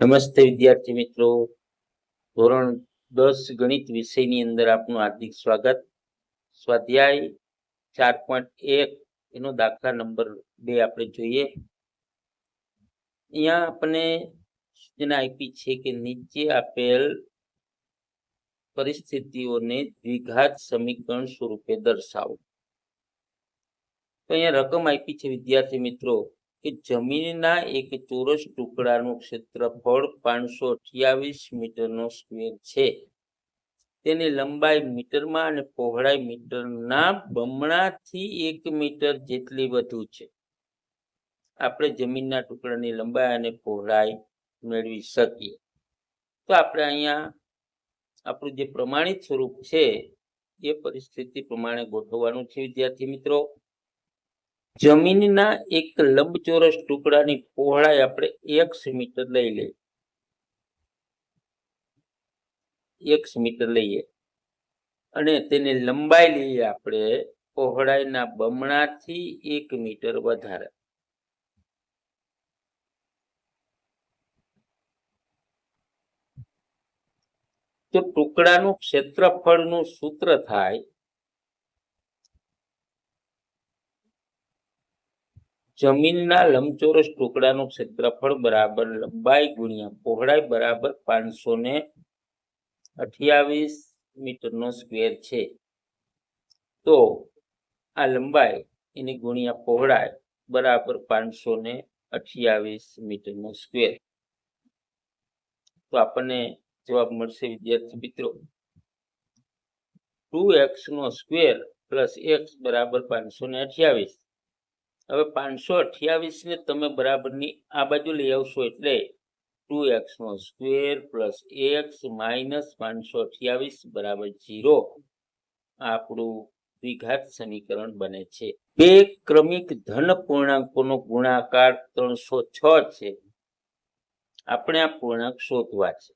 નમસ્તે વિદ્યાર્થી મિત્રો. ધોરણ દસ ગણિત વિષયની અંદર આપનું હાર્દિક સ્વાગત. સ્વાધ્યાય ચાર પોઈન્ટ એક, એનો દાખલા નંબર બે આપણે જોઈએ. અહીંયા આપણે સૂચના આપી છે કે નીચે આપેલ પરિસ્થિતિઓને દ્વિઘાત સમીકરણ સ્વરૂપે દર્શાવો. તો અહીંયા રકમ આપી છે વિદ્યાર્થી મિત્રો. કે જમીનના એક ચોરસ ટુકડાનું ક્ષેત્રફળ પાંચસો અઠ્યાવીસ મીટરનો સ્ક્વેર છે. તેની લંબાઈ મીટરમાં અને પહોળાઈ મીટરના બમણાથી એક મીટર જેટલી વધુ છે. આપણે જમીનના ટુકડાની લંબાઈ અને પહોળાઈ મેળવી શકીએ. તો આપણે અહીંયા આપણું જે પ્રમાણિત સ્વરૂપ છે, એ પરિસ્થિતિ પ્રમાણે ગોઠવવાનું છે વિદ્યાર્થી મિત્રો. જમીનના એક લંબચોરસ ટુકડાની પહોળાઈ આપણે એક મીટર લઈ લઈએ. એક મીટર લઈએ. અને તેની લંબાઈ લઈએ આપણે પહોળાઈના બમણાથી એક મીટર વધારે. તો ટુકડાનું ક્ષેત્રફળનું સૂત્ર થાય જમીનના લંબચોરસ ટુકડાનું ક્ષેત્રફળ બરાબર લંબાઈ ગુણ્યા પહોળાઈ બરાબર પાંચસો ને અઠ્યાવીસ મીટરનો સ્ક્વેર છે. તો આ લંબાઈ એની ગુણ્યા પહોળાઈ બરાબર પાંચસો ને અઠ્યાવીસ મીટરનો સ્ક્વેર. તો આપણને જવાબ મળશે, વિદ્યાર્થી મિત્રો. ટુ એક્સ નો સ્ક્વેર પ્લસ એક્સ બરાબર પાંચસો ને અઠ્યાવીસ. હવે પાંચસો અઠ્યાવીસ ને તમે બરાબરની આ બાજુ લઈ આવશો એટલે ટુ એક્સ નો સ્ક્વેર પ્લસ એક્સ માઇનસ પાંચસો અઠ્યાવીસ બરાબર ઝીરો આપણું દ્વિઘાત સમીકરણ બને છે. બે ક્રમિક ધન પૂર્ણાંકોનો ગુણાકાર ત્રણસો છ છે. આપણે આ પૂર્ણાંક શોધવા છે.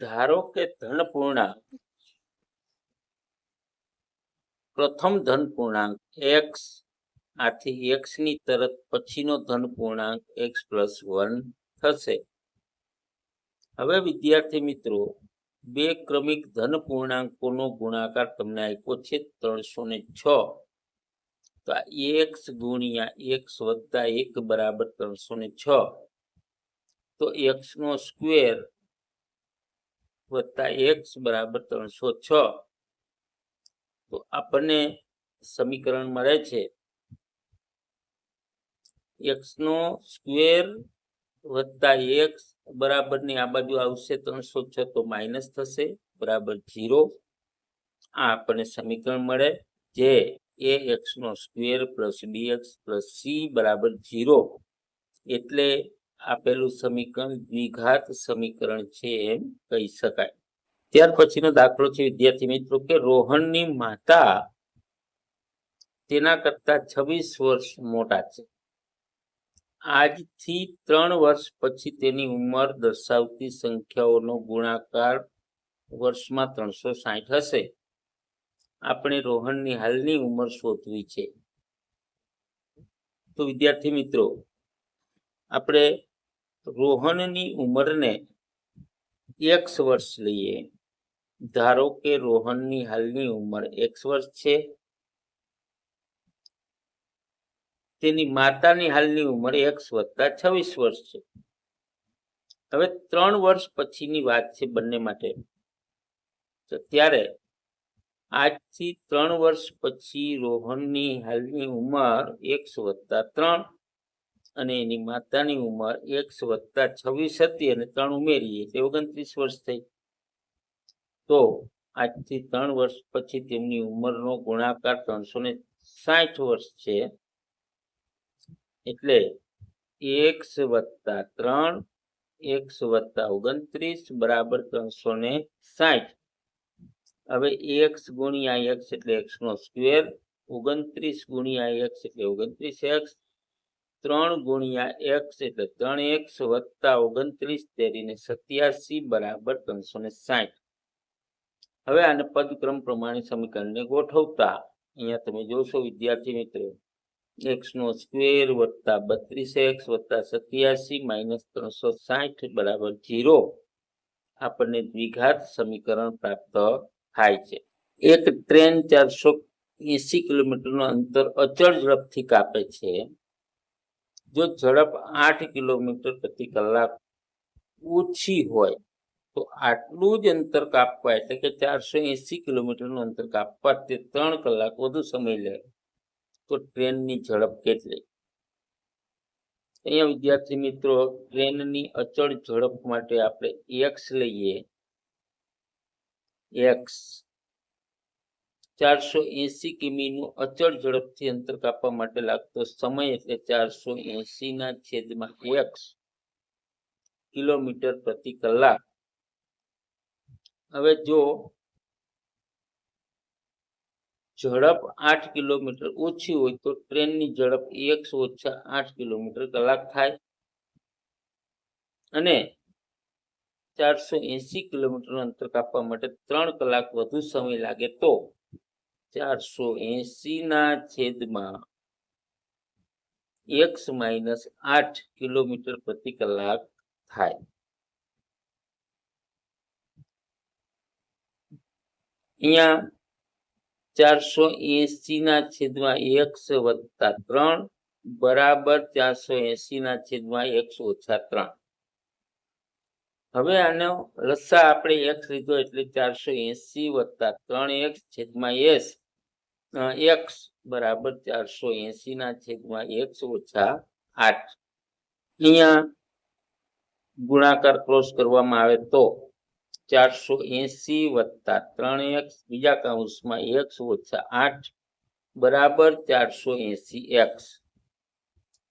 ધારો કે ધન પૂર્ણાંક પ્રથમ ધન પૂર્ણાંક એક્સ આથી એક્સની તરત પછીનો ધન પૂર્ણાંક એક્સ પ્લસ વન થશે. હવે વિદ્યાર્થી મિત્રો, બે ક્રમિક ધન પૂર્ણાંકોનો ગુણાકાર તમને આપ્યો છે ત્રણસો ને છ. તો આ એક્સ ગુણ્યા એક્સ વત્તા એક બરાબર ત્રણસો ને છ. તો એક્સ નો સ્ક્વેર વત્તા એક્સ બરાબર ત્રણસો છ. તો આપણને સમીકરણ મળે છે. એક્સ નો સ્ક્વેર વત્તા એક્સ બરાબરની આ બાજુ આવશે ત્રણસો છ, તો માઇનસ થશે, બરાબર જીરો આ આપણને સમીકરણ મળે જે એ એક્સ નો square plus D X plus C બરાબર જીરો એટલે આપેલું સમીકરણ દ્વિઘાત સમીકરણ છે એમ કહી શકાય. ત્યાર પછીનો દાખલો છે, વિદ્યાર્થી મિત્રો, કે રોહનની માતા તેના કરતા છવ્વીસ વર્ષ મોટા છે. આજથી ત્રણ વર્ષ પછી તેની ઉંમર દર્શાવતી સંખ્યાઓનો ગુણાકાર વર્ષમાં ત્રણસો સાઠ હશે. આપણે રોહનની હાલની ઉંમર શોધવી છે. તો વિદ્યાર્થી મિત્રો, આપણે રોહનની ઉંમરને એક્સ વર્ષ લઈએ. ધારો કે રોહનની હાલની ઉંમર એક્સ વર્ષ છે. તેની માતાની હાલની ઉંમર એક્સ વત્તા છવ્વીસ વર્ષ છે. હવે ત્રણ વર્ષ પછીની વાત છે બંને માટે. તો ત્યારે આજથી ત્રણ વર્ષ પછી રોહનની હાલની ઉંમર એક્સ વત્તા ત્રણ અને એની માતાની ઉંમર એક્સ વત્તા છવ્વીસ હતી અને ત્રણ ઉમેરીએ એટલે ઓગણત્રીસ વર્ષ થઈ. તો આજથી ત્રણ વર્ષ પછી તેમની ઉંમરનો ગુણાકાર ત્રણસો ને સાઠ વર્ષ છે. એટલે એક્સ વત્તા ત્રણ, એક્સ વત્તા ઓગણત્રીસ બરાબર ત્રણસો ને સાઠ. હવે એક્સ ગુણ્યા એક્સ એટલે એક્સ નો સ્ક્વેર, ઓગણત્રીસ ગુણ્યા એક્સ એટલે ઓગણત્રીસ એક્સ, ત્રણ ગુણ્યા એક્સ એટલે ત્રણ એક્સ વત્તા ઓગણત્રીસ તેરીને સત્યાસી બરાબર ત્રણસો ને સાઠ. હવે આને પદક્રમ પ્રમાણે સમીકરણને ગોઠવતા, અહીંયા તમે જોશો, વિદ્યાર્થી મિત્રો એક્સ નો સ્ક્વેર વત્તા બત્રીસ એક્સ વત્તા સત્યાસી માઇનસ ત્રણસો સાઠ બરાબર જીરો આપણને દ્વિઘાત સમીકરણ પ્રાપ્ત થાય છે. એક ટ્રેન ચારસો એસી કિલોમીટરનું અંતર અચળ ઝડપથી કાપે છે. જો ઝડપ આઠ કિલોમીટર પ્રતિ કલાક ઓછી હોય તો આટલું જ અંતર કાપવા એટલે કે ચારસો એસી કિલોમીટરનું અંતર કાપવા તે ત્રણ કલાક વધુ સમય લે. તો ટ્રેનની ઝડપ કેટલી? અહીંયા વિદ્યાર્થી મિત્રો, ટ્રેનની અચળ ઝડપ માટે આપણે એક્સ લઈએ. એક્સ. ચારસો એસી કિમીનું અચળ ઝડપથી અંતર કાપવા માટે લાગતો સમય એટલે ચારસો એસી ના છેદમાં એક્સ કિલોમીટર પ્રતિ કલાક. હવે જો ઝડપ આઠ કિલોમીટર ઓછી હોય તો ટ્રેનની ઝડપ એકસો ઓછા આઠ કિલોમીટર કલાક થાય અને ચારસો એસી કિલોમીટરનું અંતર કાપવા માટે ત્રણ કલાક વધુ સમય લાગે તો ચારસો એસી ના છેદમાં એક્સ માઇનસ આઠ કિલોમીટર પ્રતિ કલાક થાય. અહીંયા ચારસો એસી ના છેદમાં એક્સ વત્તા ત્રણ બરાબર ચારસો એસી ના છેદમાં એક્સ ઓછા ત્રણ. હવે આનો લસા આપણે એક્સ લીધો એટલે ચારસો એસી વત્તા ત્રણ એક્સ છેદમાં એસ એક્સ બરાબર ચારસો એસી ના છેદમાં એક્સ ઓછા આઠ. અહીંયા ગુણાકાર ક્રોસ કરવામાં આવે તો ચારસો એસી વત્તા ત્રણ એક્સ, બીજા કાઉન્સમાં એક્સ ઓછા આઠ, બરાબર ચારસો એસી એક્સ.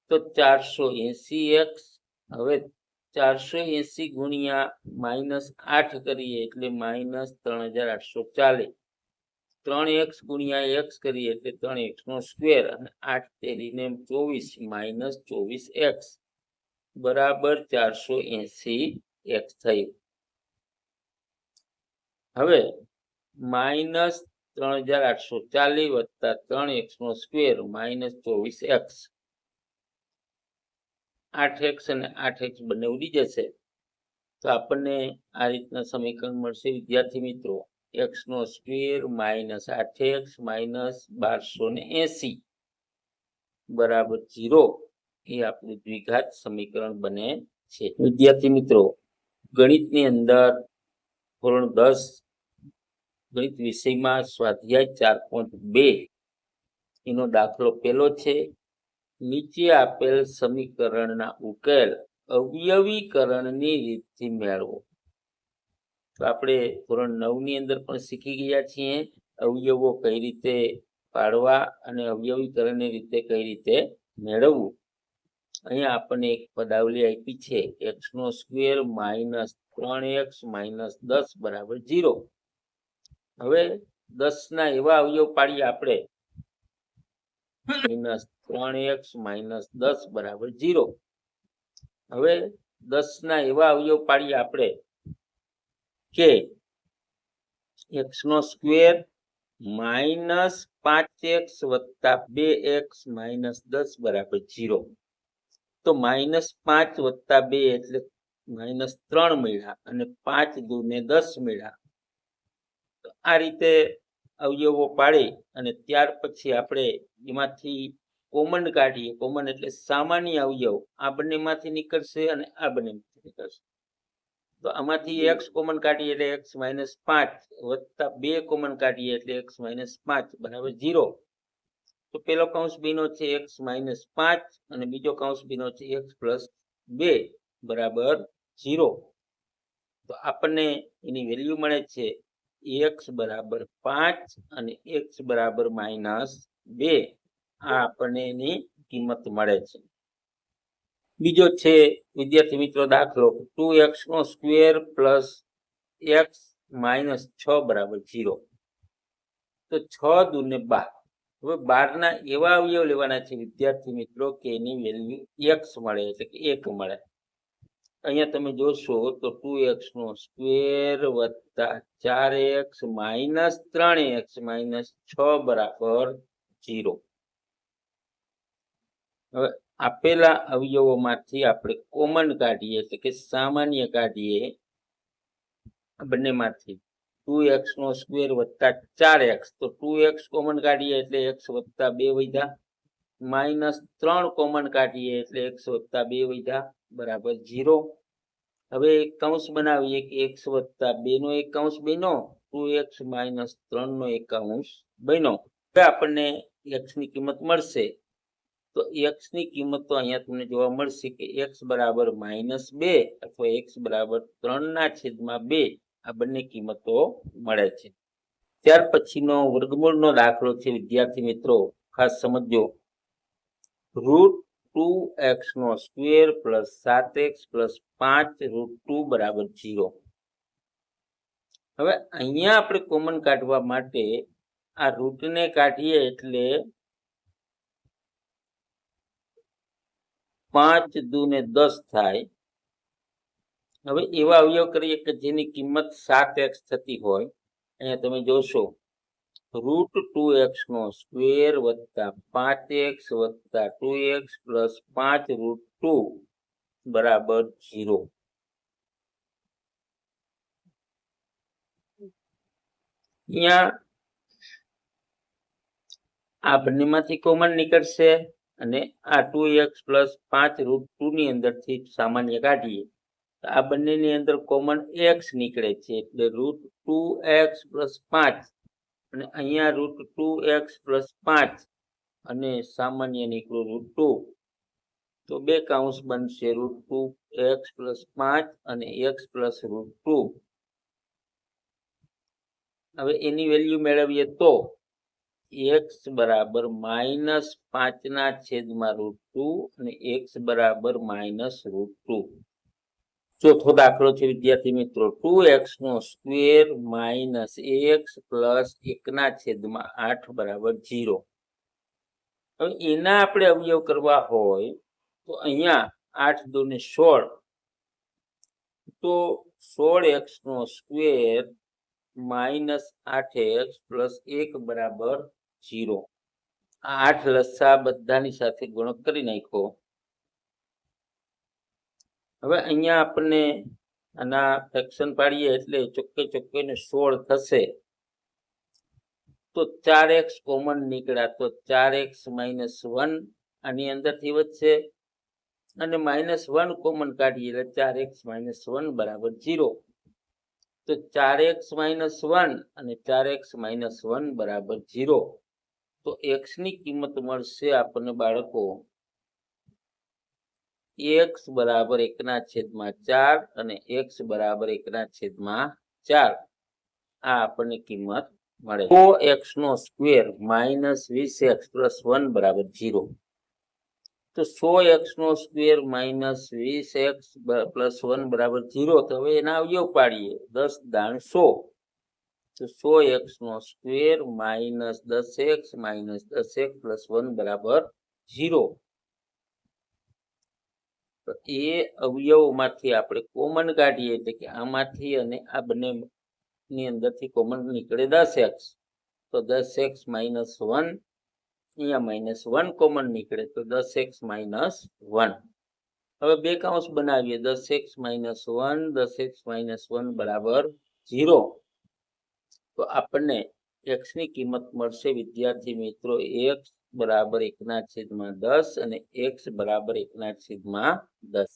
તો ચારસો એસી એક્સ, હવે ચારસો એસી ગુણ્યા માઇનસ આઠ કરીએ એટલે માઇનસ ત્રણ હજાર આઠસો ચાલીસ. ત્રણ એક્સ ગુણ્યા એક્સ કરીએ એટલે ત્રણ એક્સ નો સ્ક્વેર અને આઠ તેરીને ચોવીસ, માઇનસ ચોવીસ એક્સ. બરાબર ચારસો એસી એક્સ થયું. હવે માઇનસ ત્રણ હજાર આઠસો ચાલીસ વત્તા ત્રણ એક્સ નો સ્ક્વેર માઇનસ ચોવીસ એક્સ. આઠ એક્સ અને આઠ એક્સ બંને ઉડી જશે. તો આપણને આ રીતના સમીકરણ મળશે, વિદ્યાર્થી મિત્રો. એક્સ નો સ્ક્વેર માઇનસ આઠ એક્સ માઇનસ બારસો ને એસી. બરાબર જીરો એ આપણું દ્વિઘાત સમીકરણ બને છે. વિદ્યાર્થી મિત્રો, ગણિતની અંદર ધોરણ દસ ગણિત વિષયમાં સ્વાધ્યાય ચાર પોઈન્ટ બે એનો દાખલો પેલો છે. નીચે આપેલ સમીકરણના ઉકેલ અવયવીકરણની રીતથી મેળવો. તો આપણે ધોરણ નવની અંદર પણ શીખી ગયા છીએ અવયવો કઈ રીતે પાડવા અને અવયવીકરણની રીતે કઈ રીતે મેળવવું. અહીંયા આપણને એક પદાવલી આપી છે. એક્સ નો સ્ક્વેર માઇનસ ત્રણ એક્સ માઇનસ દસ બરાબર જીરો હવે દસ ના એવા અવયવ પાડીએ આપણે. માઇનસ ત્રણ એક્સ માઇનસ દસ બરાબર ઝીરો હવે દસ ના એવા અવયવ પાડીએ આપણે કે એક્સ નો સ્ક્વેર માઇનસ પાંચ એક્સ વત્તા બે એક્સ માઇનસ દસ બરાબર જીરો તો માઇનસ પાંચ વત્તા બે એટલે માઇનસ ત્રણ મળ્યા અને પાંચ દુ ને દસ મળ્યા. આ રીતે અવયવો પાડી અને ત્યાર પછી આપણે એમાંથી કોમન કાઢીએ. કોમન એટલે સામાન્ય અવયવ. આ બંનેમાંથી નીકળશે અને આ બંનેમાંથી નીકળશે. તો આમાંથી એક્સ કોમન કાઢીએ એટલે એક્સ માઇનસ પાંચ વત્તા બે કોમન કાઢીએ એટલે એક્સ માઇનસ પાંચ બરાબર ઝીરો તો પેલો કૌંસ બીનો છે એક્સ માઇનસ પાંચ અને બીજો કૌંસ બીનો છે એક્સ પ્લસ બે બરાબર જીરો તો આપણને એની વેલ્યુ મળે છે એક્સ બરાબર પાંચ અને એક્સ બરાબર માઇનસ બે આ આપણને એની કિંમત મળે છે. બીજો છે, વિદ્યાર્થી મિત્રો દાખલો ટુ એક્સ નો સ્ક્વેર પ્લસ એક્સ માઇનસ છ બરાબર જીરો તો છ દૂને બાર. હવે બારના એવા અવયવ લેવાના છે વિદ્યાર્થી મિત્રો કે એની વેલ્યુ એક્સ મળે એટલે કે એક મળે. અહીંયા તમે જોશો તો ટુ એક્સ નો સ્ક્વેર વત્તા ચાર એક્સ માઇનસ ત્રણ એક્સ માઇનસ છ બરાબર જીરો હવે આપેલા અવયવોમાંથી આપણે કોમન કાઢીએ એટલે કે સામાન્ય કાઢીએ બંનેમાંથી ટુ એક્સ નો સ્ક્વેર વત્તા ચાર એક્સ તો ટુ એક્સ કોમન કાઢીએ એટલે એક્સ વત્તા બે વૈધા. માઇનસ ત્રણ કોમન કાઢીએ એટલે એકસો વત્તા બે વધ્યા બરાબર જીરો હવે એક કૌંસ બનાવીએ કે એકસો વત્તા બે નો એક કૌંસ બન્યો ટુ એક્સ માઇનસ ત્રણ નો એક કૌંસ બન્યો. હવે આપણને એક્સની કિંમત મળશે. તો એક્સની કિંમત તો અહીંયા તમને જોવા મળશે કે એક્સ બરાબર માઇનસ બે અથવા એક્સ બરાબર ત્રણ ના છેદમાં બે આ બંને કિંમતો મળે છે. ત્યાર પછીનો વર્ગમૂળનો દાખલો છે, વિદ્યાર્થી મિત્રો, ખાસ સમજો રૂટ ટુ એક્સ નો સ્ક્વેર પ્લસ સાત એક્સ પ્લસ પાંચ રૂટ ટુ બરાબર જીરો હવે અહીંયા આપણે કોમન કાઢવા માટે આ રૂટને કાઢીએ એટલે પાંચ દુ ને દસ થાય. હવે એવા અવયવ કરીએ કે જેની કિંમત સાત એક્સ થતી હોય. અહીંયા તમે જોશો. રૂટ ટુ એક્સ નો સ્ક્વેર વત્તા પાંચ એક્સ વત્તા ટુ એક્સ પ્લસ પાંચ રૂટ ટુ બરાબર ઝીરો. અહીંયા આ બંનેમાંથી કોમન નીકળશે અને આ ટુ એક્સ પ્લસ પાંચ રૂટ ટુ ની અંદરથી સામાન્ય કાઢીએ. તો આ બંનેની અંદર કોમન એક્સ નીકળે છે એટલે રૂટ ટુ એક્સ પ્લસ પાંચ અને અહીંયા રૂટ ટુ એક્સ પ્લસ પાંચ અને સામાન્ય નીકળ્યું રૂટ ટુ તો બે કાઉન્સ બનશે રૂટ ટુ એક્સ પ્લસ પાંચ અને એક્સ પ્લસ રૂટ ટુ હવે એની વેલ્યુ મેળવીએ તો એક્સ બરાબર માઇનસ પાંચના છેદમાં રૂટ ટુ અને એક્સ બરાબર માઇનસ રૂટ ટુ ચોથો દાખલો છે, વિદ્યાર્થી મિત્રો. ટુ એક્સ નો સ્ક્વેર માઇનસ એક્સ પ્લસ એકના છેદમાં આઠ બરાબર જીરો હવે એના આપણે અવયવ કરવા હોય, તો અહીંયા આઠ દોને સોળ. તો સોળ એક્સ નો સ્ક્વેર માઇનસ આઠ એક્સ પ્લસ એક બરાબર જીરો આઠ લસા બધાની સાથે ગુણક કરી નાખ્યો. હવે અહીંયા આપણને આના ફેક્શન પાડીએ એટલે ચોખ્ખે ચોખ્ખેને સોળ થશે. તો ચાર એક્સ કોમન નીકળ્યા, તો ચાર એક્સ માઇનસ વન આની અંદરથી વધશે. અને માઇનસ વન કોમન કાઢીએ એટલે ચાર એક્સ માઇનસ વન બરાબર જીરો તો ચાર એક્સ માઇનસ વન અને ચાર એક્સ માઇનસ વન બરાબર જીરો તો એક્સની કિંમત મળશે આપણને બાળકો એક્સ બરાબર એકના છેદમાં ચાર અને એક્સ બરાબર એકના છેદમાં ચાર. આ આપણને કિંમત મળે. સો એક્સ નો સ્ક્વેર માઇનસ વીસ એક્સ પ્લસ વન બરાબર ઝીરો. તો સો એક્સ નો સ્ક્વેર માઇનસ વીસ એક્સ પ્લસ વન બરાબર જીરો તો હવે એના અવયવ પાડીએ દસ દાણ સો. તો સો એક્સ નો સ્ક્વેર માઇનસ દસ એક્સ માઇનસ દસ એક્સ પ્લસ વન બરાબર જીરો તો એ અવયવમાંથી આપણે કોમન કાઢીએ એટલે કે આમાંથી અને આ બંને ની અંદરથી કોમન નીકળે દસ એક્સ તો દસ એક્સ માઇનસ વન અહીંયા માઇનસ વન કોમન નીકળે, તો દસ એક્સ માઇનસ વન હવે બે કાઉન્સ બનાવીએ, દસ એક્સ માઇનસ વન દસ એક્સ માઇનસ વન બરાબર ઝીરો તો આપણને એક્સની કિંમત મળશે, વિદ્યાર્થી મિત્રો એક્સ બરાબર એકના છેદમાં દસ અને એક્સ બરાબર એકના છેદમાં દસ.